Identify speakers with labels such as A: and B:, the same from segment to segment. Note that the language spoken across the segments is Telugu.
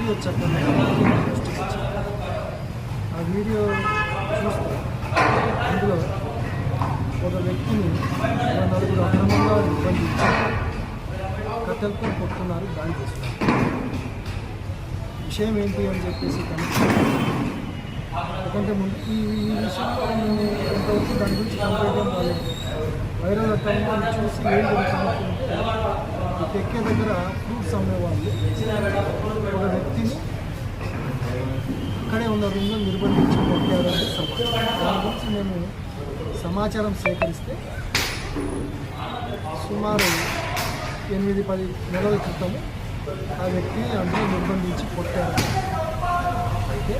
A: వీడియో చెప్పండి ఆ వీడియో చూస్తే అందులో ఒక వ్యక్తిని నలుగురు అక్రమంగా ఇబ్బంది కట్టెలతో కొట్టున్నారు దాడి చేస్తున్నారు. విషయం ఏంటి అని చెప్పేసి కనుక్కుంటే ఎందుకంటే ముందు ఈ ఈ విషయంలో మేము ఎంతవరకు దాని గురించి కంప్లైంట్ రాలేదు వైరల్ టైంలో చూసి ఏం జరుగుతుందంటే ఎక్కే దగ్గర ఫ్రూట్స్ అమ్మేవాళ్ళు. ఒక వ్యక్తిని అక్కడే ఉన్న రూమ్లో నిర్బంధించి కొట్టారని సమాచారం. దాని గురించి మేము సమాచారం సేకరిస్తే సుమారు ఎనిమిది పది నెలల క్రితము ఆ వ్యక్తిని అందులో నిర్బంధించి కొట్టారు. అయితే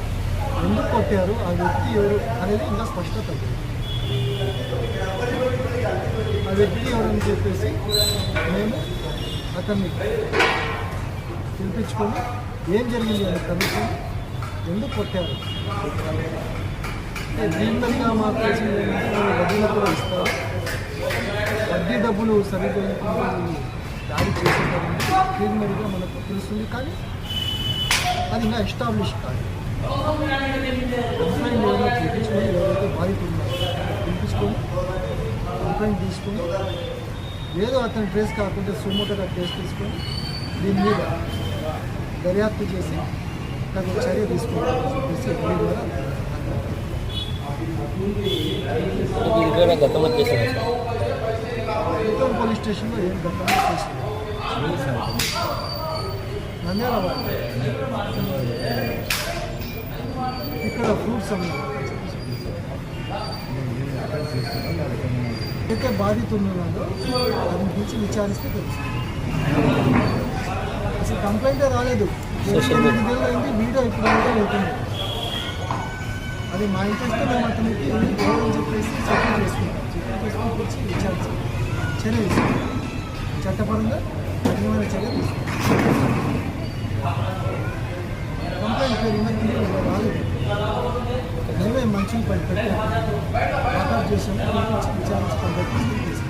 A: ఎందుకు కొట్టారు? ఆ వ్యక్తి ఎవరు అనేది ఇంకా స్పష్టత ఆ వ్యక్తి ఎవరని చెప్పేసి మేము అతన్ని పిలిపించుకొని ఏం జరిగింది కమిషన్ ఎందుకు కొట్టారు? అంటే దీనిగా మాకు తెలిసింది ఇస్తారు? వడ్డీ డబ్బులు సరిగ్గా దాడి చేసేటారని ప్రిలిమినరీగా మనకు తెలుస్తుంది కానీ అది ఇంకా ఎస్టాబ్లిష్ కాదు. కంప్లైంట్ ఏదైనా పిలిపించుకొని ఎవరైతే బాధితులు పిలిపించుకొని కంప్లైంట్ తీసుకొని ఏదో అతని ట్రేస్ కాకుండా సుమోటగా కేసు తీసుకొని దీని మీద దర్యాప్తు చేసి తగు చర్య తీసుకుంటామని చెప్పేసి ద్వారా. పోలీస్ స్టేషన్లో ఏం గతంలో చేసింది? నంద్యాల. ఇక్కడ ఫ్రూట్స్ అయితే బాధితులు ఉన్నారో దాని గురించి విచారిస్తే తెలుస్తుంది. అసలు కంప్లైంటే రాలేదు. వీడియో ఇప్పుడు అది మా ఇంట్రెస్ట్ మేము అతనికి గౌరవం చెప్పేసి చట్టం చేసుకుంటాం చట్టం చేసుకుని వచ్చి విచారించి చర్య తీసుకుంటాం చట్టపరంగా కఠినమైన చర్య తీసుకుంటాం కంప్లైంట్ పేరు రాలేదు. మేమే మంచిని పడి పెట్టి. వాకౌట్ చేసాము పిలిపించి విచారించి పద్ధతి తీసుకుంటాం
B: ఓకే